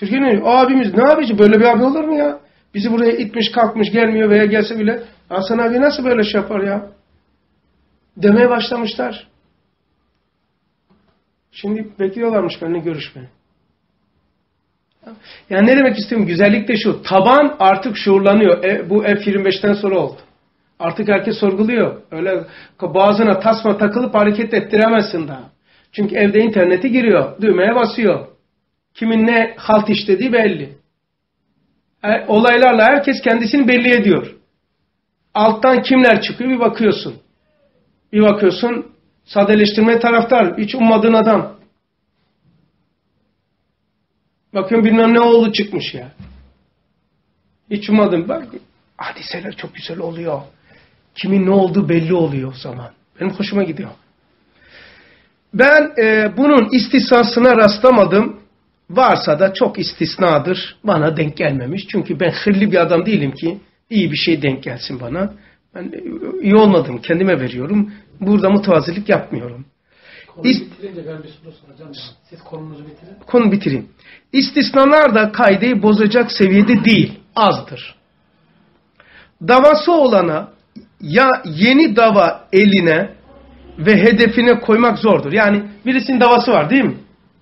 Türkiye'nin abimiz ne yapıcı böyle bir abi olur mu ya? Bizi buraya itmiş kalkmış gelmiyor veya gelse bile Hasan abi nasıl böyle şey yapar ya? Demeye başlamışlar. Şimdi bekliyorlarmış benimle görüşmeye. Yani ne demek istiyorum? Güzellik de şu. Taban artık şuurlanıyor. E, bu F25'ten sonra oldu. Artık herkes sorguluyor. Öyle boğazına tasma takılıp hareket ettiremezsin daha. Çünkü evde internete giriyor. Düğmeye basıyor. Kimin ne halt işlediği belli. E, olaylarla herkes kendisini belli ediyor. Alttan kimler çıkıyor bir bakıyorsun. Bir bakıyorsun sadeleştirme taraftar. Hiç ummadığın adam. Bakıyorum bilmem ne oldu çıkmış ya. Hiç ummadım. Bak hadiseler çok güzel oluyor. Kimin ne olduğu belli oluyor o zaman. Benim hoşuma gidiyor. Ben e, bunun istisnasına rastlamadım. Varsa da çok istisnadır. Bana denk gelmemiş. Çünkü ben hırlı bir adam değilim ki iyi bir şey denk gelsin bana. Ben iyi olmadım. Kendime veriyorum. Burada mutavazilik yapmıyorum. Konuyu bitirince ben bir soru soracağım. ya. Siz konunuzu bitirin. Konu bitireyim. İstisnalar da kaideyi bozacak seviyede değil. Azdır. Davası olana ya yeni dava eline ve hedefine koymak zordur. Yani birisinin davası var değil mi?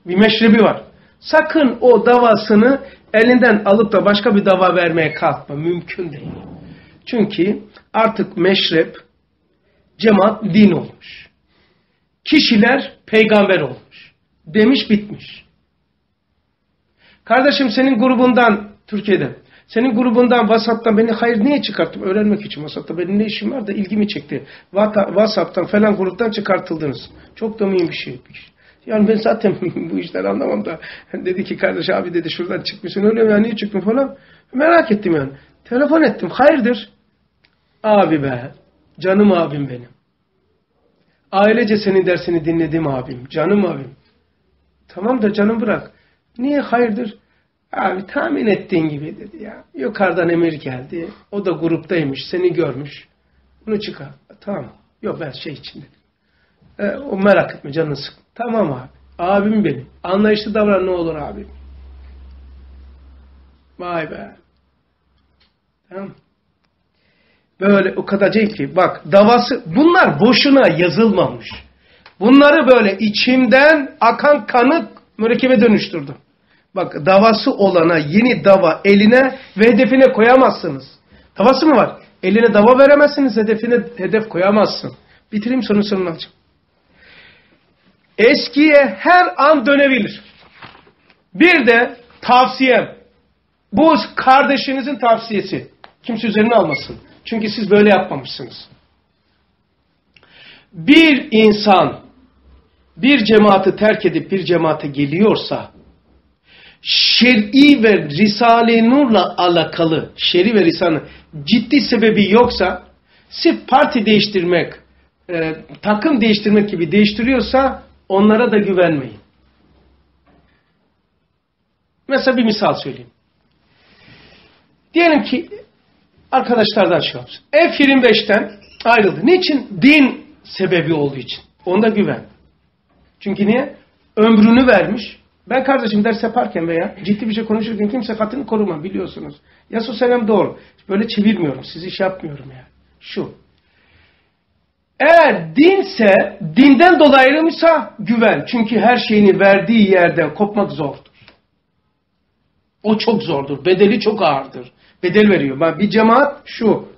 Bir meşrebi var. Sakın o davasını elinden alıp da başka bir dava vermeye kalkma. Mümkün değil. Çünkü artık meşrep cemaat din olmuş. Kişiler peygamber olmuş. Demiş bitmiş. Kardeşim senin grubundan Türkiye'de senin grubundan WhatsApp'tan beni hayır niye çıkarttım? Öğrenmek için WhatsApp'ta benim ne işim var da ilgimi çekti. WhatsApp'tan falan gruptan çıkartıldınız. Çok da mühim bir şey. Yani ben zaten bu işler anlamam da dedi ki kardeş abi dedi şuradan çıkmışsın öyle mi ya niye çıktın falan. Merak ettim yani. Telefon ettim. Hayırdır? Abi be. Canım abim benim. Ailece senin dersini dinledim abim. Canım abim. Tamam da canım bırak. Niye hayırdır? Abi tahmin ettiğin gibi dedi ya. Yukarıdan emir geldi. O da gruptaymış. Seni görmüş. Bunu çıkar. Tamam. Yok ben şey için dedim. E, o merak etme canını sık. Tamam abi. Abim benim. Anlayışlı davran ne olur abim. Vay be. Tamam. Böyle o kadar şey ki bak davası bunlar boşuna yazılmamış. Bunları böyle içimden akan kanı mürekkebe dönüştürdüm. Bak davası olana yeni dava eline ve hedefine koyamazsınız. Davası mı var? Eline dava veremezsiniz, hedefine hedef koyamazsın. Bitireyim sonra sorunu alacağım. Eskiye her an dönebilir. Bir de tavsiyem. Bu kardeşinizin tavsiyesi. Kimse üzerine almasın. Çünkü siz böyle yapmamışsınız. Bir insan bir cemaati terk edip bir cemaate geliyorsa şer'i ve Risale-i Nur'la alakalı şer'i ve Risale ciddi sebebi yoksa sırf parti değiştirmek, e, takım değiştirmek gibi değiştiriyorsa onlara da güvenmeyin. Mesela bir misal söyleyeyim. Diyelim ki arkadaşlardan şey yapsın. F25'ten ayrıldı. Niçin? Din sebebi olduğu için. Onda güven. Çünkü niye? Ömrünü vermiş. Ben kardeşim ders yaparken veya ciddi bir şey konuşurken kimse katını korumam biliyorsunuz. Yasu selam doğru. Böyle çevirmiyorum. Sizi iş yapmıyorum ya. Şu. Eğer dinse, dinden dolayı ayrılmışsa güven. Çünkü her şeyini verdiği yerden kopmak zordur. O çok zordur. Bedeli çok ağırdır. Bedel veriyor. Bak bir cemaat şu.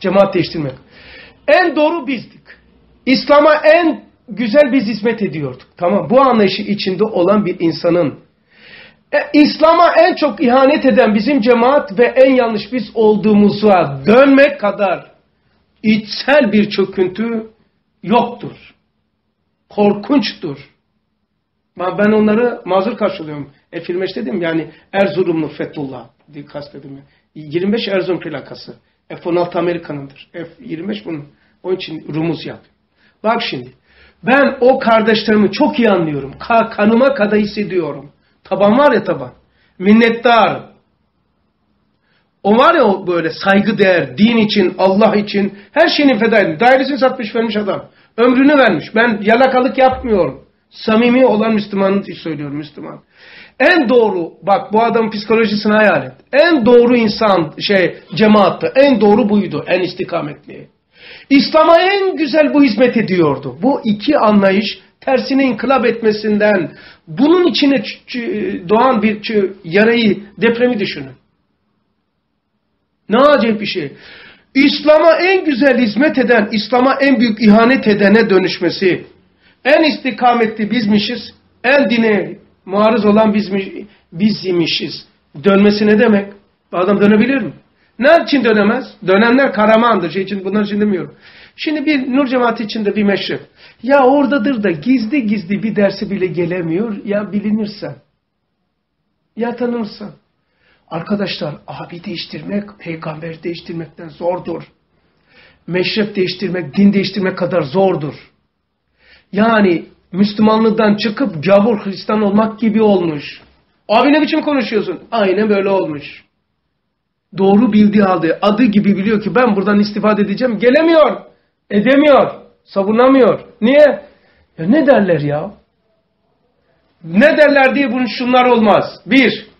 Cemaat değiştirmek. En doğru bizdik. İslam'a en güzel biz hizmet ediyorduk. Tamam. Bu anlayışı içinde olan bir insanın e, İslam'a en çok ihanet eden bizim cemaat ve en yanlış biz olduğumuza dönmek kadar içsel bir çöküntü yoktur. Korkunçtur. Ben onları mazur karşılıyorum. F25 dedim yani Erzurumlu Fethullah diye kastedim. 25 Erzurum plakası. F-16 Amerika'nındır. F-25 bunun. Onun için rumuz yap. Bak şimdi. Ben o kardeşlerimi çok iyi anlıyorum. Ka kanıma kadar hissediyorum. Taban var ya taban. Minnettarım. O var ya o böyle saygı değer, din için, Allah için her şeyini feda edin. Dairesini satmış vermiş adam. Ömrünü vermiş. Ben yalakalık yapmıyorum. Samimi olan Müslümanı söylüyorum Müslüman. en doğru bak bu adamın psikolojisini hayal et. En doğru insan şey cemaattı. En doğru buydu. En istikametli. İslam'a en güzel bu hizmet ediyordu. Bu iki anlayış tersine inkılap etmesinden bunun içine doğan bir yarayı, depremi düşünün. Ne acayip bir şey. İslam'a en güzel hizmet eden, İslam'a en büyük ihanet edene dönüşmesi. En istikametli bizmişiz. En dine muarız olan bizmiş, bizimişiz. Dönmesi ne demek? Adam dönebilir mi? Ne için dönemez? Dönenler Karaman'dır. Şey için, bunlar için demiyorum. Şimdi bir Nur Cemaati içinde bir meşrep. Ya oradadır da gizli gizli bir dersi bile gelemiyor. Ya bilinirse. Ya tanınırsa. Arkadaşlar abi değiştirmek peygamber değiştirmekten zordur. Meşrep değiştirmek, din değiştirmek kadar zordur. Yani Müslümanlıktan çıkıp gavur Hristiyan olmak gibi olmuş. Abi ne biçim konuşuyorsun? Aynen böyle olmuş. Doğru bildiği halde adı gibi biliyor ki ben buradan istifade edeceğim. Gelemiyor. Edemiyor. Savunamıyor. Niye? Ya ne derler ya? Ne derler diye bunun şunlar olmaz. Bir,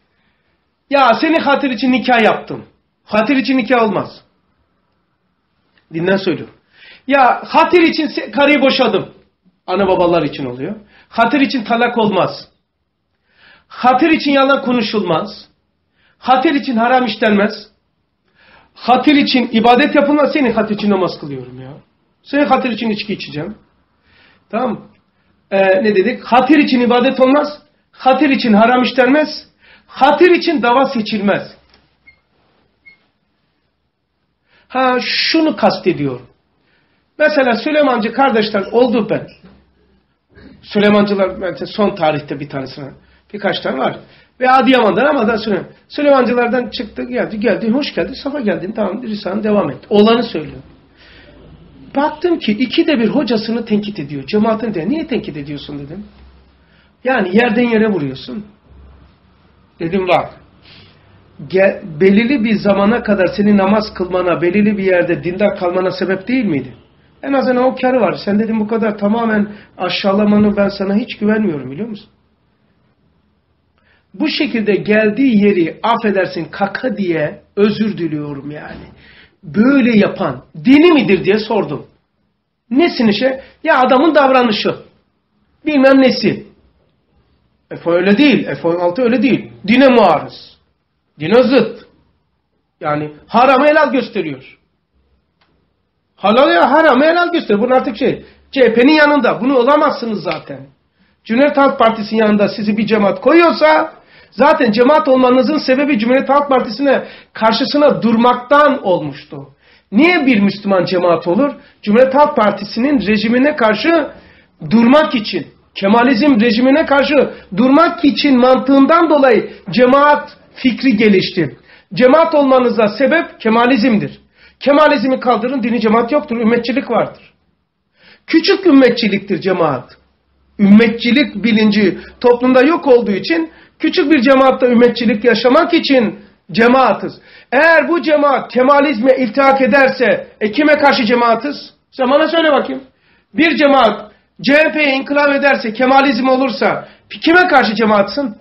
ya seni hatır için nikah yaptım. Hatır için nikah olmaz. Dinden söylüyorum. Ya hatır için karıyı boşadım. Ana babalar için oluyor. Hatır için talak olmaz. Hatır için yalan konuşulmaz. Hatır için haram işlenmez. Hatır için ibadet yapılmaz. Senin hatır için namaz kılıyorum ya. Senin hatır için içki içeceğim. Tamam ee, ne dedik? Hatır için ibadet olmaz. Hatır için haram işlenmez. Hatır için dava seçilmez. Ha şunu kastediyorum. Mesela Süleymancı kardeşler oldu ben. Süleymancılar son tarihte bir tanesine birkaç tane var. Ve Adıyaman'dan ama da Süleyman. Süleymancılardan çıktı geldi geldi hoş geldin safa geldin tamam Risale'nin devam et. Olanı söylüyor. Baktım ki ikide bir hocasını tenkit ediyor. Cemaatin de niye tenkit ediyorsun dedim. Yani yerden yere vuruyorsun. Dedim bak. Gel, belirli bir zamana kadar seni namaz kılmana, belirli bir yerde dindar kalmana sebep değil miydi? En azından o karı var. Sen dedim bu kadar tamamen aşağılamanı ben sana hiç güvenmiyorum biliyor musun? Bu şekilde geldiği yeri affedersin kaka diye özür diliyorum yani. Böyle yapan dini midir diye sordum. Nesin işe? Ya adamın davranışı. Bilmem nesi. Efo öyle değil. F-16 öyle değil. Dine muarız. Dine zıt. Yani haramı helal gösteriyor. Halal ya haramı helal gösteriyor. Bunun artık şey CHP'nin yanında. Bunu olamazsınız zaten. Cumhuriyet Halk Partisi'nin yanında sizi bir cemaat koyuyorsa zaten cemaat olmanızın sebebi Cumhuriyet Halk Partisi'ne karşısına durmaktan olmuştu. Niye bir Müslüman cemaat olur? Cumhuriyet Halk Partisi'nin rejimine karşı durmak için. Kemalizm rejimine karşı durmak için mantığından dolayı cemaat fikri gelişti. Cemaat olmanıza sebep Kemalizmdir. Kemalizmi kaldırın dini cemaat yoktur. Ümmetçilik vardır. Küçük ümmetçiliktir cemaat. Ümmetçilik bilinci toplumda yok olduğu için küçük bir cemaatta ümmetçilik yaşamak için cemaatiz. Eğer bu cemaat Kemalizme iltihak ederse e kime karşı cemaatiz? Sen bana söyle bakayım. Bir cemaat CHP'ye inkılap ederse, Kemalizm olursa kime karşı cemaatsın?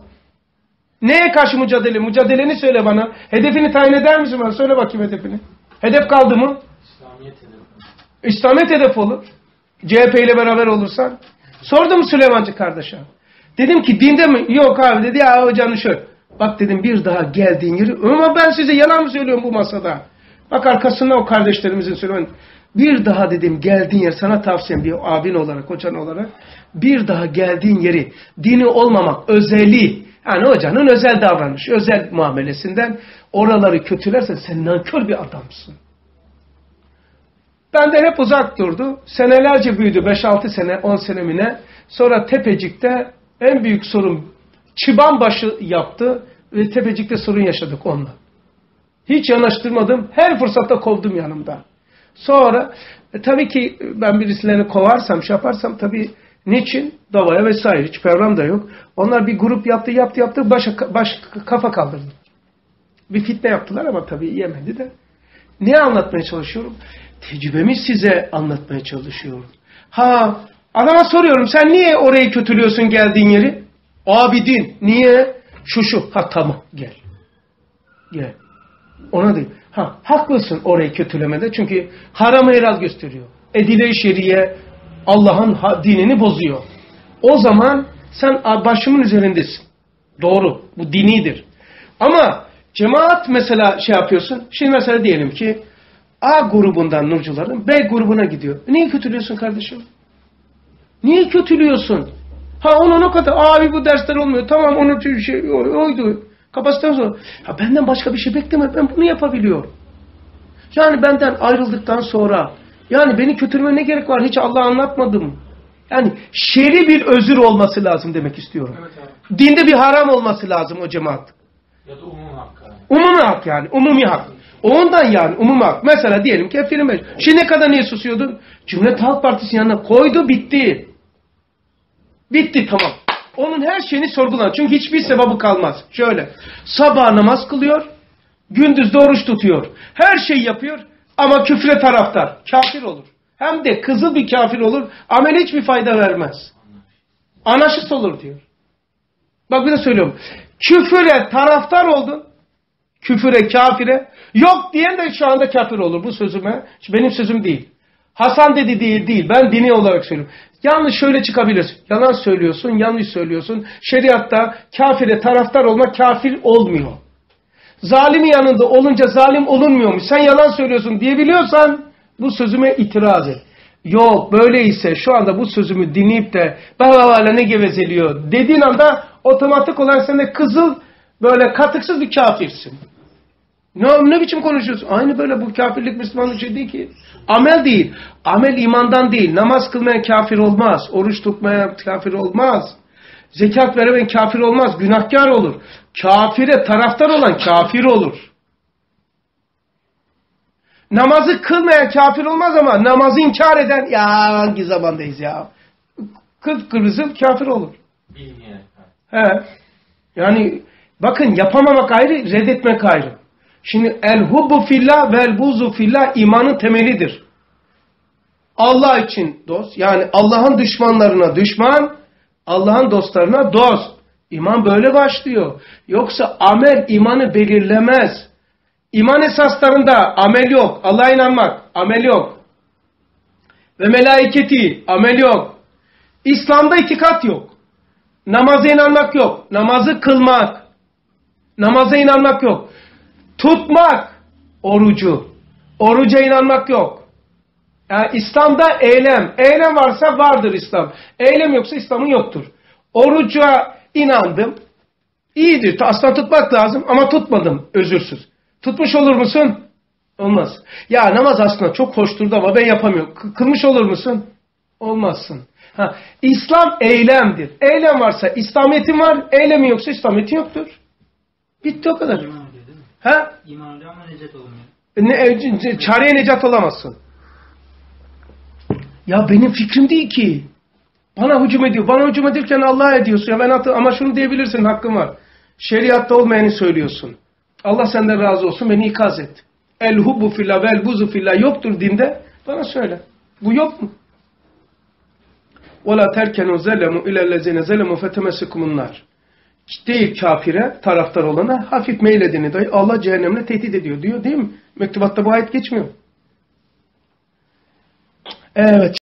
Neye karşı mücadele? Mücadeleni söyle bana. Hedefini tayin eder misin bana? Söyle bakayım hedefini. Hedef kaldı mı? İslamiyet hedef. İslamiyet hedef olur. CHP ile beraber olursan. Sordum Süleymancı kardeşe. Dedim ki dinde mi? Yok abi dedi ya hocanın şöyle. Bak dedim bir daha geldiğin yeri. Ama ben size yalan mı söylüyorum bu masada? Bak arkasında o kardeşlerimizin söylemen. Bir daha dedim geldiğin yer sana tavsiyem bir abin olarak, hocan olarak bir daha geldiğin yeri dini olmamak, özeli yani hocanın özel davranış, özel muamelesinden oraları kötülersen sen nankör bir adamsın. Ben de hep uzak durdu. Senelerce büyüdü. 5-6 sene, 10 senemine. Sonra Tepecik'te en büyük sorun çıban başı yaptı ve Tepecik'te sorun yaşadık onunla. Hiç yanaştırmadım. Her fırsatta kovdum yanımda. Sonra e, tabii ki ben birisilerini kovarsam, şey yaparsam tabii niçin? Davaya vesaire. Hiç program da yok. Onlar bir grup yaptı, yaptı, yaptı. Baş, baş kafa kaldırdı. Bir fitne yaptılar ama tabii yemedi de. Ne anlatmaya çalışıyorum? Tecrübemi size anlatmaya çalışıyorum. Ha, adama soruyorum sen niye orayı kötülüyorsun geldiğin yeri? Abidin. Niye? Şu şu. Ha tamam gel. Gel. Ona değil. Ha haklısın orayı kötülemede. Çünkü haram helal gösteriyor. Edile-i şeriye Allah'ın dinini bozuyor. O zaman sen başımın üzerindesin. Doğru. Bu dinidir. Ama cemaat mesela şey yapıyorsun. Şimdi mesela diyelim ki A grubundan nurcuların B grubuna gidiyor. Niye kötülüyorsun kardeşim? Niye kötülüyorsun? Ha onun o kadar abi bu dersler olmuyor. Tamam onun şey oydu. Kapasiten zor. Ha benden başka bir şey bekleme. Ben bunu yapabiliyorum. Yani benden ayrıldıktan sonra yani beni kötüleme ne gerek var? Hiç Allah anlatmadım. Yani şeri bir özür olması lazım demek istiyorum. Evet abi. Dinde bir haram olması lazım o cemaat. Ya da umum hakkı. yani. Umumi hak yani. Umumi hak. Ondan yani umumi hak. Mesela diyelim ki film meclis. Şimdi ne kadar niye susuyordun? Cumhuriyet Halk Partisi yanına koydu bitti. Bitti tamam. Onun her şeyini sorgulan. Çünkü hiçbir sebabı kalmaz. Şöyle. Sabah namaz kılıyor. Gündüz de oruç tutuyor. Her şeyi yapıyor. Ama küfre taraftar. Kafir olur. Hem de kızıl bir kafir olur. Amel hiçbir fayda vermez. Anarşist olur diyor. Bak bir de söylüyorum. Küfüre taraftar oldun. Küfüre, kafire. Yok diyen de şu anda kafir olur bu sözüme. Benim sözüm değil. Hasan dedi değil değil. Ben dini olarak söylüyorum. Yalnız şöyle çıkabilirsin. Yalan söylüyorsun, yanlış söylüyorsun. Şeriatta kafire taraftar olmak kafir olmuyor. Zalimi yanında olunca zalim olunmuyormuş. Sen yalan söylüyorsun diyebiliyorsan bu sözüme itiraz et. Yok böyleyse şu anda bu sözümü dinleyip de baba ne gevezeliyor dediğin anda otomatik olarak sen de kızıl böyle katıksız bir kafirsin. Ne, ne biçim konuşuyorsun? Aynı böyle bu kafirlik Müslümanlık şey değil ki. Amel değil. Amel imandan değil. Namaz kılmayan kafir olmaz. Oruç tutmayan kafir olmaz. Zekat veremeyen kafir olmaz. Günahkar olur. Kafire taraftar olan kafir olur. Namazı kılmayan kafir olmaz ama namazı inkar eden ya hangi zamandayız ya? Kıpkırmızı kafir olur. Bilmeyen. He. Yani bakın yapamamak ayrı, reddetmek ayrı. Şimdi el hubbu fillah vel buzu fillah imanın temelidir. Allah için dost, yani Allah'ın düşmanlarına düşman, Allah'ın dostlarına dost. İman böyle başlıyor. Yoksa amel imanı belirlemez. İman esaslarında amel yok. Allah'a inanmak, amel yok. Ve melaiketi, amel yok. İslam'da itikat yok. Namaza inanmak yok. Namazı kılmak. Namaza inanmak yok. Tutmak orucu. Oruca inanmak yok. Yani İslam'da eylem. Eylem varsa vardır İslam. Eylem yoksa İslam'ın yoktur. Oruca inandım. İyidir. Aslında tutmak lazım ama tutmadım. Özürsüz. Tutmuş olur musun? Olmaz. Ya namaz aslında çok hoşturdu ama ben yapamıyorum. Kılmış olur musun? Olmazsın. Ha, İslam eylemdir. Eylem varsa İslamiyet'in var, eylemi yoksa İslamiyet'in yoktur. Bitti o kadar. İman oluyor değil mi? Ha? İman oluyor ama necet olmuyor. Ne, e, çareye necat olamazsın. Ya benim fikrim değil ki. Bana hücum ediyor. Bana hücum edirken Allah'a ediyorsun. Ya ben hatı, ama şunu diyebilirsin hakkın var. Şeriatta olmayanı söylüyorsun. Allah senden razı olsun beni ikaz et. El hubbu fillah vel buzu fillah yoktur dinde. Bana söyle. Bu yok mu? وَلَا تَرْكَنُوا زَلَمُوا اِلَى الَّذِينَ زَلَمُوا فَتَمَسِكُمُ النَّارِ Değil kafire, taraftar olana hafif meyledini dahi Allah cehennemle tehdit ediyor diyor değil mi? Mektubatta bu ayet geçmiyor. Evet.